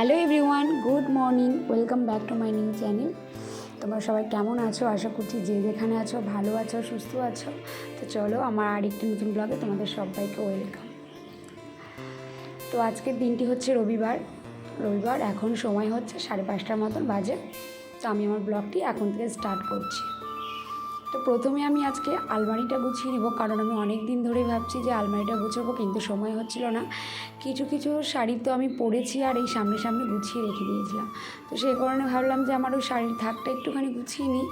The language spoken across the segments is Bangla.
Hello everyone, good morning, welcome back to my new channel. তোমরা সবাই কেমন আছো? আশা করছি যে যেখানে আছো ভালো আছো, সুস্থ আছো। তো চলো আমার আরেকটি নতুন ব্লগে তোমাদের সবাইকে ওয়েলকাম। তো আজকের দিনটি হচ্ছে রবিবার। রবিবার, এখন সময় হচ্ছে সাড়ে পাঁচটার মতন বাজে। তো আমি আমার ব্লগটি এখন থেকে স্টার্ট করছি। তো প্রথমে আমি আজকে আলমারিটা গুছিয়ে নিব, কারণ আমি অনেক দিন ধরে ভাবছি যে আলমারিটা গুছাবো, কিন্তু সময় হচ্ছিল না। কিছু কিছু শাড়ি তো আমি পরেছি আর এই সামনে সামনে গুছিয়ে রেখে দিয়েছিলাম। তো সেই কারণে ভাবলাম যে আমার ওই শাড়ির থাকটা একটুখানি গুছিয়ে নিই।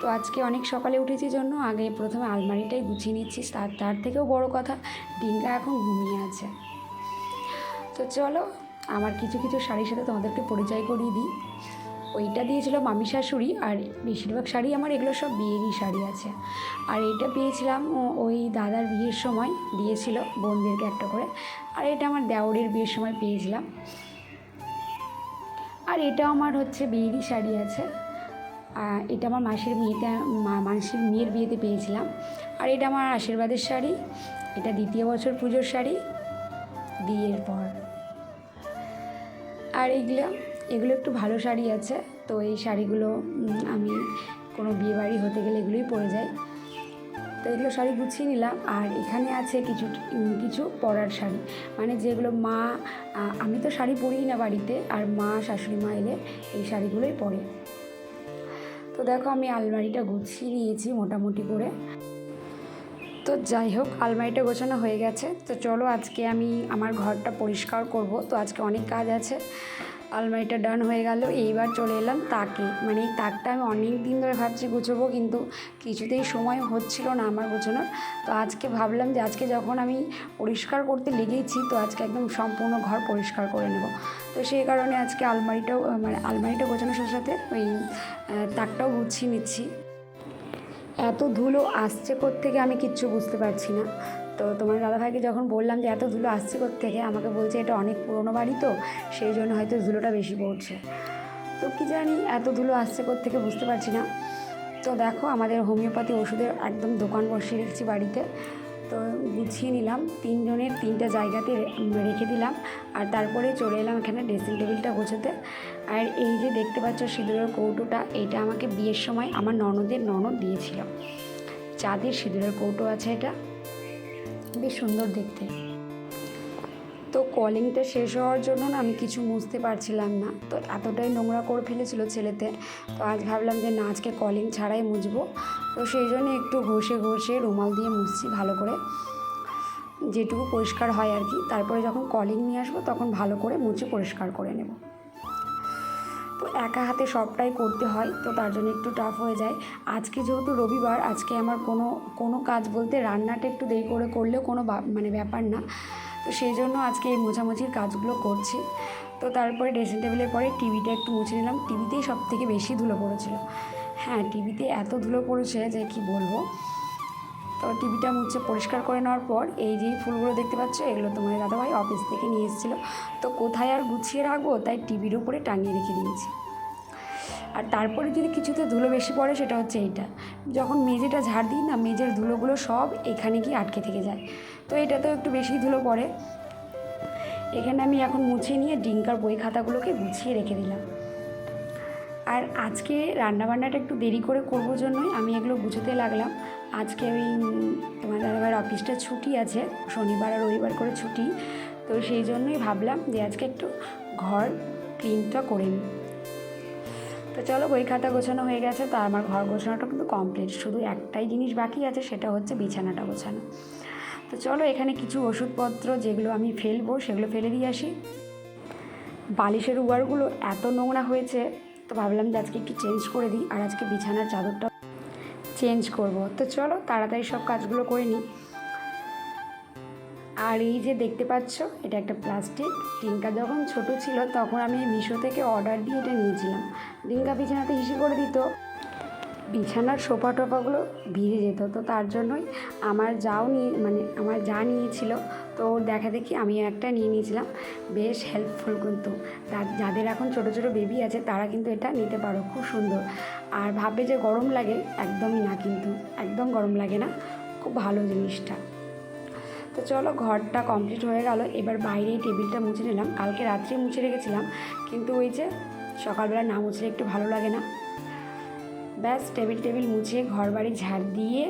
তো আজকে অনেক সকালে উঠেছি জন্য আগে প্রথমে আলমারিটাই গুছিয়ে নিচ্ছি, তার তার থেকেও বড় কথা ডিঙ্গা এখন ঘুমিয়ে আছে। তো চলো, আমার কিছু কিছু শাড়ির সাথে তোমাদেরকে পরিচয় করিয়ে দিই। ওইটা দিয়েছিল মামি শাশুড়ি আর বেশিরভাগ শাড়ি আমার এগুলো সব বিয়েরই শাড়ি আছে। আর এটা পেয়েছিলাম ওই দাদার বিয়ের সময় দিয়েছিল বোনদেরকে একটা করে। আর এটা আমার দেওরের বিয়ের সময় পেয়েছিলাম। আর এটা আমার হচ্ছে বিয়েরই শাড়ি আছে। এটা আমার মাসির বিয়েতে, মা- মাসির মেয়ের বিয়েতে পেয়েছিলাম। আর এটা আমার আশীর্বাদের শাড়ি। এটা দ্বিতীয় বছর পুজোর শাড়ি। বিয়ের পর। আর এইগুলো এগুলো একটু ভালো শাড়ি আছে, তো এই শাড়িগুলো আমি কোনো বিয়ে বাড়ি হতে গেলে এগুলোই পরে যাই। তো এগুলো শাড়ি গুছিয়ে নিলাম, আর এখানে আছে কিছু কিছু পরার শাড়ি। মানে যেগুলো মা আমি তো শাড়ি পরিই না বাড়িতে, আর মা, শাশুড়ি, মা এলে এই শাড়িগুলোই পরে। তো দেখো আমি আলমারিটা গুছিয়ে নিয়েছি মোটামুটি করে। তো যাই হোক, আলমারিটা গোছানো হয়ে গেছে। তো চলো আজকে আমি আমার ঘরটা পরিষ্কার করব। তো আজকে অনেক কাজ আছে। আলমারিটা ডান হয়ে গেল। এইবার চলে এলাম তাকে। মানে এই তাকটা আমি অনেক দিন ধরে ভাবছি গুছোবো, কিন্তু কিছুতেই সময় হচ্ছিল না আমার গোছানোর। তো আজকে ভাবলাম যে আজকে যখন আমি পরিষ্কার করতে লেগেইছি তো আজকে একদম সম্পূর্ণ ঘর পরিষ্কার করে নেব। তো সেই কারণে আজকে আলমারিটাও মানে আলমারিটা গোছানোর সাথে সাথে ওই তাকটাও গুছিয়ে নিচ্ছি। এত ধুলো আসছে থেকে আমি কিচ্ছু বুঝতে পারছি না। তো তোমার দাদাভাইকে যখন বললাম যে এত ধুলো আসছে থেকে আমাকে বলছে এটা অনেক পুরনো বাড়ি তো, সেই জন্য হয়তো ধুলোটা বেশি পড়ছে। তো কী জানি এত ধুলো আসছে থেকে বুঝতে পারছি না। তো দেখো আমাদের হোমিওপ্যাথি ওষুধের একদম দোকান বসিয়ে রেখেছি বাড়িতে। তো গুছিয়ে নিলাম, তিনজনের তিনটা জায়গাতে রেখে দিলাম। আর তারপরে চলে এলাম এখানে ড্রেসিং টেবিলটা গোছাতে। আর এই যে দেখতে পাচ্ছ সিঁদুরের কৌটোটা, এটা আমাকে বিয়ের সময় আমার ননদের ননদ দিয়েছিল। চাঁদের সিঁদুরের কৌটো আছে এটা। বেশ সুন্দর দেখতে। তো কলিংটা শেষ হওয়ার জন্য না আমি কিছু মুছতে পারছিলাম না। তো এতটাই নোংরা করে ফেলেছিল ছেলেতে। তো আজ ভাবলাম যে না, আজকে কলিং ছাড়াই মুছবো। তো সেই জন্য একটু ঘষে ঘষে রুমাল দিয়ে মুছছি ভালো করে। যেটুকু পরিষ্কার হয় আর কি। তারপরে যখন কলিং নিয়ে আসব তখন ভালো করে মুছে পরিষ্কার করে নেব। তো একা হাতে সবটাই করতে হয়, তো তার জন্য একটু টাফ হয়ে যায়। আজকে যেহেতু রবিবার, আজকে আমার কোনো কোনো কাজ বলতে রান্নাটা একটু দেরি করে করলেও কোনো মানে ব্যাপার না। তো সেই জন্য আজকে এই মোছামুছির কাজগুলো করছি। তো তারপরে ড্রেসিং টেবিলের পরে টিভিটা একটু মুছে নিলাম। টিভিতেই সব থেকে বেশি ধুলো পড়েছিল। হ্যাঁ টিভিতে এত ধুলো পড়েছে যে কি বলব? তো টিভিটা মুছে পরিষ্কার করে নেওয়ার পর এই যে ফুলগুলো দেখতে পাচ্ছ, এগুলো তোমার দাদাভাই অফিস থেকে নিয়ে এসেছিল। তো কোথায় আর গুছিয়ে রাখব, তাই টিভির উপরে টাঙিয়ে রেখে দিয়েছি। আর তারপরে যদি কিছুতে ধুলো বেশি পড়ে, সেটা হচ্ছে এইটা। যখন মেঝেটা ঝাড় দিই না, মেঝের ধুলোগুলো সব এখানে গিয়ে আটকে থেকে যায়। তো এটাতেও একটু বেশি ধুলো পড়ে। এখানে আমি এখন মুছে নিয়ে ডিঙ্কার বই খাতাগুলোকে গুছিয়ে রেখে দিলাম। আর আজকে রান্নাবান্নাটা একটু দেরি করে করব জন্যই আমি এগুলো গুছোতে লাগলাম। আজকে উম, তোমার দাদাভাইয়ের অফিসটা ছুটি আছে শনিবার আর রবিবার করে ছুটি। তো সেই জন্যই ভাবলাম যে আজকে একটু ঘর ক্লিনটা করে নিই। তো চলো বই খাতা গোছানো হয়ে গেছে তো আমার ঘর গোছানোটা কিন্তু কমপ্লিট শুধু একটাই জিনিস বাকি আছে সেটা হচ্ছে বিছানাটা গোছানো। তো চলো এখানে কিছু ওষুধপত্র যেগুলো আমি ফেলব সেগুলো ফেলে দিয়ে আসি। বালিশের উয়ারগুলো এত নোংরা হয়েছে তো ভাবলাম যে আজকে একটু চেঞ্জ করে দিই আর আজকে বিছানার চাদরটা চেঞ্জ করব। তো চলো তাড়াতাড়ি সব কাজগুলো করে নিই। আর এই যে দেখতে পাচ্ছ, এটা একটা প্লাস্টিক টিঙ্কা যখন ছোট ছিল, তখন আমি মিশো থেকে অর্ডার দিয়ে এটা নিয়েছিলাম। ডিঙ্কা বিছানাতে হিসেবে করে দিত। বিছানার সোফা টোফাগুলো ভিজে যেত, তো তার জন্যই আমার যাও নিয়ে মানে আমার যা নিয়েছিল, তো ওর দেখা দেখি আমি একটা নিয়ে নিয়েছিলাম। বেশ হেল্পফুল কিন্তু। যাদের এখন ছোট ছোট বেবি আছে, তারা কিন্তু এটা নিতে পারো, খুব সুন্দর। আর ভাববে যে গরম লাগে, একদমই না কিন্তু, একদম গরম লাগে না, খুব ভালো জিনিসটা। তো চলো ঘরটা কমপ্লিট হয়ে গেল, এবার বাইরে টেবিলটা মুছে নিলাম। কালকে রাত্রে মুছে রেখেছিলাম, কিন্তু ওই যে সকালবেলা না মুছলে একটু ভালো লাগে না। ব্যাস টেবিল টেবিল মুছে ঘর বাড়ি ঝাড় দিয়ে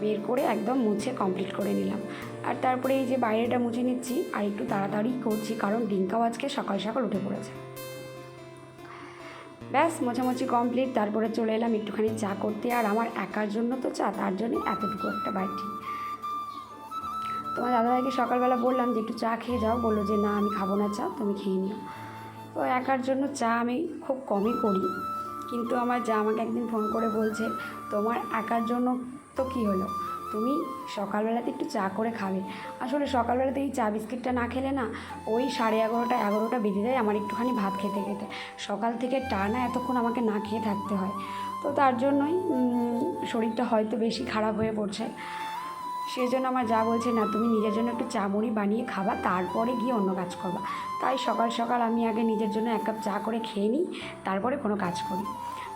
বের করে একদম মুছে কমপ্লিট করে নিলাম। আর তারপরে এই যে বাইরেটা মুছে নিচ্ছি, আর একটু তাড়াতাড়ি করছি কারণ ডিঙ্কাও আজকে সকাল সকাল উঠে পড়েছে। ব্যাস মোছামুছি কমপ্লিট তারপরে চলে এলাম একটুখানি চা করতে। আর আমার একার জন্য তো চা, তার জন্য এতটুকু একটা বাটি তোমার দাদাভাইকে সকালবেলা বললাম যে একটু চা খেয়ে যাও, বলল যে না আমি খাব না চা, তুমি খেয়ে নিও। তো একার জন্য চা আমি খুব কমই করি। কিন্তু আমার যা আমাকে একদিন ফোন করে বলছে, তোমার একার জন্য তো কী হলো? তুমি সকালবেলাতে একটু চা করে খাবে। আসলে সকালবেলাতে এই চা বিস্কিটটা না খেলে না, ওই সাড়ে এগারোটা এগারোটা বেজে যায় আমার একটুখানি ভাত খেতে খেতে। সকাল থেকে টানা এতক্ষণ আমাকে না খেয়ে থাকতে হয়। তো তার জন্যই শরীরটা হয়তো বেশি খারাপ হয়ে পড়ছে। সেই জন্য আমার যা বলছে, না, তুমি নিজের জন্য একটু চা মুড়ি বানিয়ে খাবা, তারপরে গিয়ে অন্য কাজ করবা। তাই সকাল সকাল আমি আগে নিজের জন্য এক কাপ চা করে খেয়ে নিই, তারপরে কোনো কাজ করি।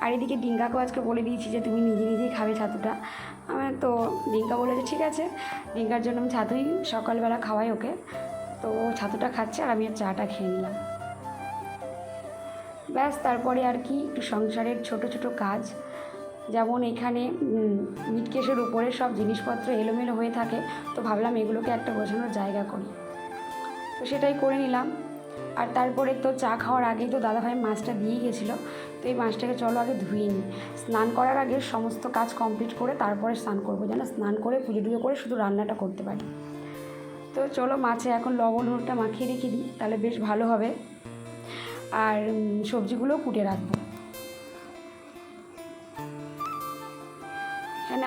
আর এদিকে ডিঙ্কাকেও আজকে বলে দিয়েছি যে, তুমি নিজে নিজেই খাবে ছাতুটা। আমার তো ডিঙ্কা বলেছে, ঠিক আছে। ডিঙ্কার জন্য আমি ছাতুই সকালবেলা খাওয়াই ওকে। তো ছাতুটা খাচ্ছে আর আমি আর চাটা খেয়ে নিলাম। ব্যাস, তারপরে আর কি, একটু সংসারের ছোট ছোট কাজ। যেমন এখানে মিটকেশের উপরে সব জিনিসপত্র এলোমেলো হয়ে থাকে, তো ভাবলাম এগুলোকে একটা গোছানোর জায়গা করি। তো সেটাই করে নিলাম। আর তারপরে তো চা খাওয়ার আগেই তো দাদাভাই মাছটা দিয়ে গেছিল, তো এই মাছটাকে চলো আগে ধুয়ে নিই। স্নান করার আগে সমস্ত কাজ কমপ্লিট করে তারপরে স্নান করব, যেন স্নান করে পুজো টুজো করে শুধু রান্নাটা করতে পারি। তো চলো মাছে এখন লবণ, হলুদটা মাখিয়ে রেখে দিই, তাহলে বেশ ভালো হবে। আর সবজিগুলোও কুটে রাখব।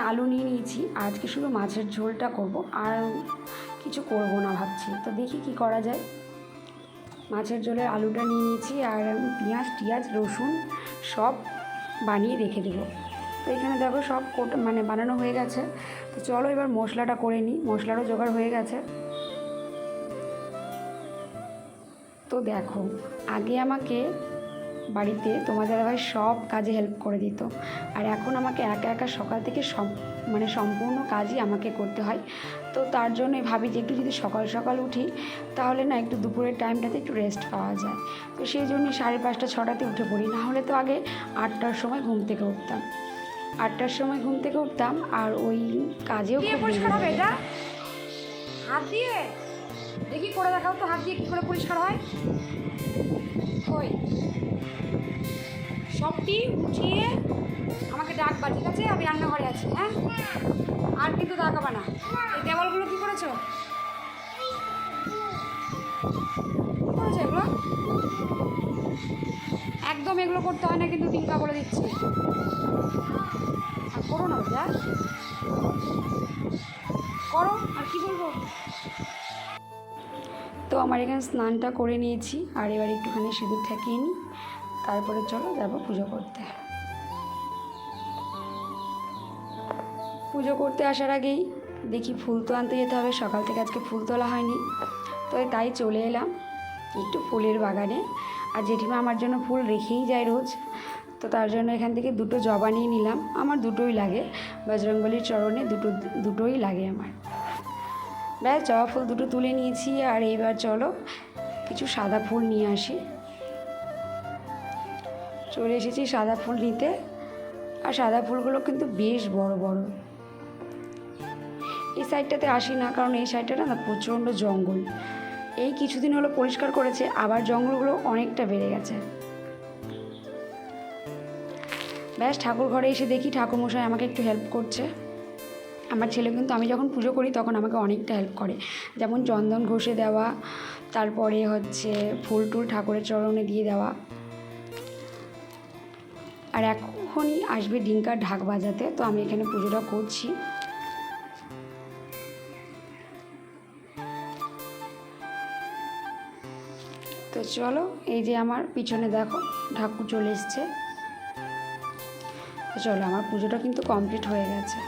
আলু নিয়ে নিয়েছি। আজকে শুধু মাছের ঝোলটা করব, আর কিছু করব না ভাবছি। তো দেখি কি করা যায়। মাছের ঝোলের আলুটা নিয়ে নিয়েছি, আর পেঁয়াজ, টিয়াজ, রসুন সব বানিয়ে রেখে দেবো। তো এখানে দেখো সব কোট মানে বানানো হয়ে গেছে। তো চলো এবার মশলাটা করে নিই। মশলারও জোগাড় হয়ে গেছে। তো দেখো, আগে আমাকে বাড়িতে তোমাদের দাদাভাই সব কাজে হেল্প করে দিত। আর এখন আমাকে একা একা সকাল থেকে সব মানে সম্পূর্ণ কাজই আমাকে করতে হয়। তো তার জন্যই ভাবি যে একটু যদি সকাল সকাল উঠি তাহলে না একটু দুপুরের টাইমটাতে একটু রেস্ট পাওয়া যায়। তো সেই জন্যই সাড়ে পাঁচটা ছটাতে উঠে পড়ি। না হলে তো আগে আটটার সময় ঘুম থেকে উঠতাম। আটটার সময় ঘুম থেকে উঠতাম আর ওই কাজেও দিয়ে খুব পরিষ্কার হবে এটা? হাত দিয়ে? দেখি করে দেখাও তো হাত দিয়ে কি করে পরিষ্কার হয়। সবটি উঠিয়ে আমাকে ডাকবা ঠিক আছে? আমি রান্নাঘরে আছি হ্যাঁ? আর কিন্তু ডাকাবা না। এই দেওয়ালগুলো কি করেছ? করেছ এগুলো? একদম এগুলো করতে হয় না, কিন্তু টিঙ্কা বলে দিচ্ছি। আর করো না যা করো, আর কি বলব? তো আমার এখানে স্নানটা করে নিয়েছি, আর এবার একটুখানি সিঁদুর ঠেকিয়ে নিই। তারপরে চলো যাব পুজো করতে। পুজো করতে আসার আগেই দেখি ফুল তো আনতে যেতে হবে, সকাল থেকে আজকে ফুল তোলা হয়নি। তো তাই চলে এলাম একটু ফুলের বাগানে। আর জেঠিমা আমার জন্য ফুল রেখেই যায় রোজ। তো তার জন্য এখান থেকে দুটো জবা নিয়ে নিলাম। আমার দুটোই লাগে, বজরংবলির চরণে দুটো, দুটোই লাগে আমার। ব্যাস জবা ফুল দুটো তুলে নিয়েছি। আর এইবার চলো কিছু সাদা ফুল নিয়ে আসি। চলে এসেছি সাদা ফুল নিতে। আর সাদা ফুলগুলো কিন্তু বেশ বড় বড়। এই সাইডটাতে আসি না, কারণ এই সাইডটা না প্রচণ্ড জঙ্গল। এই কিছুদিন হলো পরিষ্কার করেছে, আবার জঙ্গলগুলো অনেকটা বেড়ে গেছে। ব্যাস, ঠাকুর ঘরে এসে দেখি ঠাকুরমশাই আমাকে একটু হেল্প করছে। আমার ছেলে কিন্তু আমি যখন পুজো করি তখন আমাকে অনেকটা হেল্প করে। যেমন চন্দন ঘষে দেওয়া, তারপরে হচ্ছে ফুল টুল ঠাকুরের চরণে দিয়ে দেওয়া। আর এখনই আসবে ডিঙ্কার ঢাক বাজাতে, তো আমি এখানে পুজোটা করছি। তো চলো, এই যে আমার পিছনে দেখো ঠাকুর চলে এসছে। তো চলো, আমার পুজোটা কিন্তু কমপ্লিট হয়ে গেছে।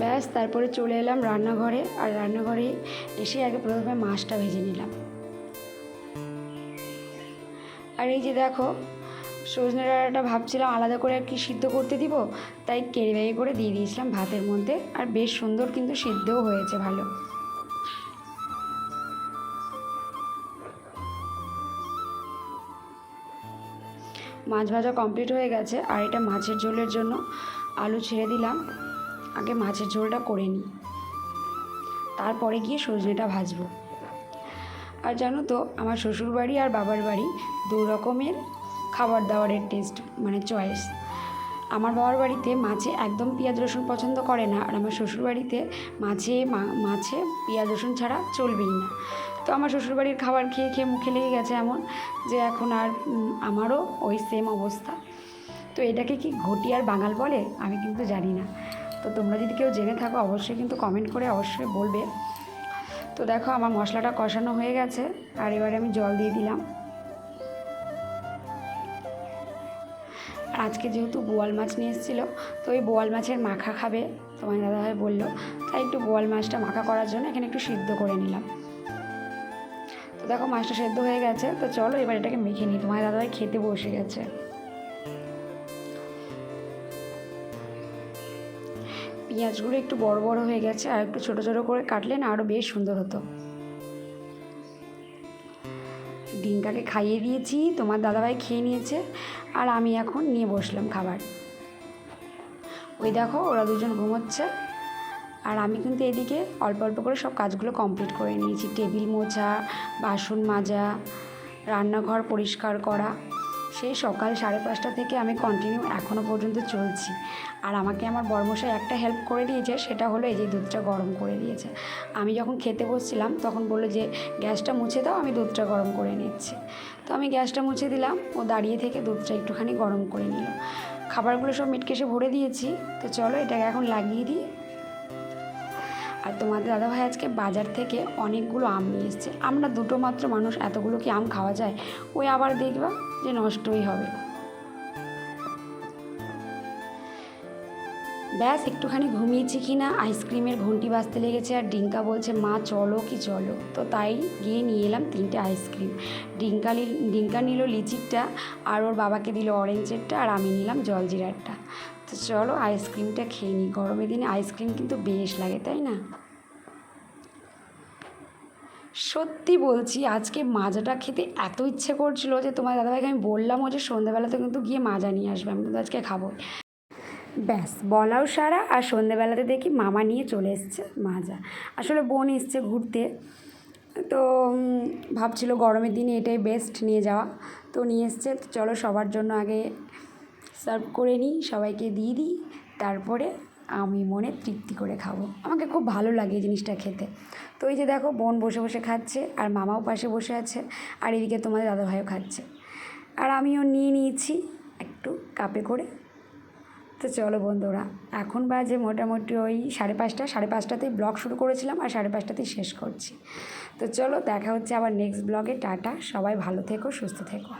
ব্যাস, তারপরে চলে এলাম রান্নাঘরে। আর রান্নাঘরে এসে আগে প্রথমে মাছটা ভেজে নিলাম। আর এই যে দেখো, সজনে ডাঁটাটা ভাবছিলাম আলাদা করে আর কি সিদ্ধ করতে দিব, তাই কেড়ে করে দিয়ে দিয়েছিলাম ভাতের মধ্যে। আর বেশ সুন্দর কিন্তু সিদ্ধও হয়েছে, ভালো। মাছ ভাজা কমপ্লিট হয়ে গেছে, আর এটা মাছের ঝোলের জন্য আলু ছেড়ে দিলাম। আগে মাছের ঝোলটা করে নিই। তারপরে গিয়ে সজনেটা ভাজবো। আর জানো তো, আমার শ্বশুর বাড়ি আর বাবার বাড়ি দু রকমের খাবার দাবারের টেস্ট মানে চয়েস আমার বাবার বাড়িতে মাছে একদম পেঁয়াজ, রসুন পছন্দ করে না, আর আমার শ্বশুর বাড়িতে মাছে মাছে পেঁয়াজ, রসুন ছাড়া চলবেই না। তো আমার শ্বশুরবাড়ির খাবার খেয়ে খেয়ে মুখে লেগে গেছে এমন যে এখন আর আমারও ওই সেম অবস্থা। তো এটাকে কি ঘটি আর বাঙাল বলে? আমি কিন্তু জানি না। তো তোমরা যদি কেউ জেনে থাকো, অবশ্যই কিন্তু কমেন্ট করে অবশ্যই বলবে। তো দেখো, আমার মশলাটা কষানো হয়ে গেছে, আর এবারে আমি জল দিয়ে দিলাম। আজকে যেহেতু বোয়াল মাছ নিয়ে এসেছিল, তো ওই বোয়াল মাছের মাখা খাবে, তোমার দাদাভাই বলল। তাই একটু বোয়াল মাছটা মাখা করার জন্য এখানে একটু সিদ্ধ করে নিলাম। তো দেখো, মাছটা সেদ্ধ হয়ে গেছে, তো চলো এবার এটাকে মেখে নিই। তোমার দাদাভাই খেতে বসে গেছে। পেঁয়াজগুলো একটু বড় বড় হয়ে গেছে আর একটু ছোটো ছোটো করে কাটলে না আরও বেশ সুন্দর হতো। ডিমটাকে খাইয়ে দিয়েছি, তোমার দাদাভাই খেয়ে নিয়েছে আর আমি এখন নিয়ে বসলাম খাবার। ওই দেখো ওরা দুজন ঘুমোচ্ছে আর আমি কিন্তু এদিকে অল্প অল্প করে সব কাজগুলো কমপ্লিট করে নিয়েছি। টেবিল মোছা, বাসন মাজা, রান্নাঘর পরিষ্কার করা। সেই সকাল সাড়ে পাঁচটা থেকে আমি কন্টিনিউ এখনও পর্যন্ত চলছি। আর আমাকে আমার বর্মশাই একটা হেল্প করে দিয়েছে, সেটা হলো এই যে দুধটা গরম করে দিয়েছে। আমি যখন খেতে বসছিলাম, তখন বলল যে, গ্যাসটা মুছে দাও, আমি দুধটা গরম করে নিচ্ছি। তো আমি গ্যাসটা মুছে দিলাম, ও দাঁড়িয়ে থেকে দুধটা একটুখানি গরম করে নিল। খাবারগুলো সব মিটকেসে ভরে দিয়েছি, তো চলো এটাকে এখন লাগিয়ে দিই। আর তোমাদের দাদাভাই আজকে বাজার থেকে অনেকগুলো আম নিয়ে এসছে। আমরা দুটো মাত্র মানুষ, এতগুলো কি আম খাওয়া যায়? ওই আবার দেখবা যে নষ্টই হবে। ব্যাস, একটুখানি ঘুমিয়েছি কি না আইসক্রিমের ঘন্টি বাজতে লেগেছে আর ডিঙ্কা বলছে, মা, চলো কি চলো? তো তাই গিয়ে নিয়ে এলাম তিনটে আইসক্রিম। ডিঙ্কা ডিঙ্কা নিল লিচিরটা আর ওর বাবাকে দিল অরেঞ্জেরটা আর আমি নিলাম জলজিরারটা। তো চলো আইসক্রিমটা খেয়ে নিই। গরমের দিনে আইসক্রিম কিন্তু বেশ লাগে, তাই না? সত্যি বলছি, আজকে মাজাটা খেতে এত ইচ্ছে করছিল যে তোমার দাদাভাইকে আমি বললামও যে সন্ধ্যাবেলাতে কিন্তু গিয়ে মাজা নিয়ে আসবে, আমি কিন্তু আজকে খাব। ব্যাস, বলাও সারা আর সন্ধ্যেবেলাতে দেখি মামা নিয়ে চলে এসছে মাজা। আসলে বোন এসছে ঘুরতে, তো ভাবছিল গরমের দিনে এটাই বেস্ট নিয়ে যাওয়া। তো নিয়ে এসছে চলো সবার জন্য আগে সার্ভ করে নিই, সবাইকে দিয়ে দিই, তারপরে আমি মনে তৃপ্তি করে খাব। আমাকে খুব ভালো লাগে এই জিনিসটা খেতে। তো এই যে দেখো, বোন বসে বসে খাচ্ছে, আর মামাও পাশে বসে আছে, আর এদিকে তোমাদের দাদাভাইও খাচ্ছে। আর আমিও নিয়ে নিয়েছি একটু কাপে করে। তো চলো বন্ধুরা, এখন বাজে মোটামুটি ওই সাড়ে পাঁচটা। সাড়ে পাঁচটাতেই ব্লগ শুরু করেছিলাম, আর সাড়ে পাঁচটাতেই শেষ করছি। তো চলো, দেখা হচ্ছে আবার নেক্সট ব্লগে। টাটা, সবাই ভালো থেকো, সুস্থ থেকো।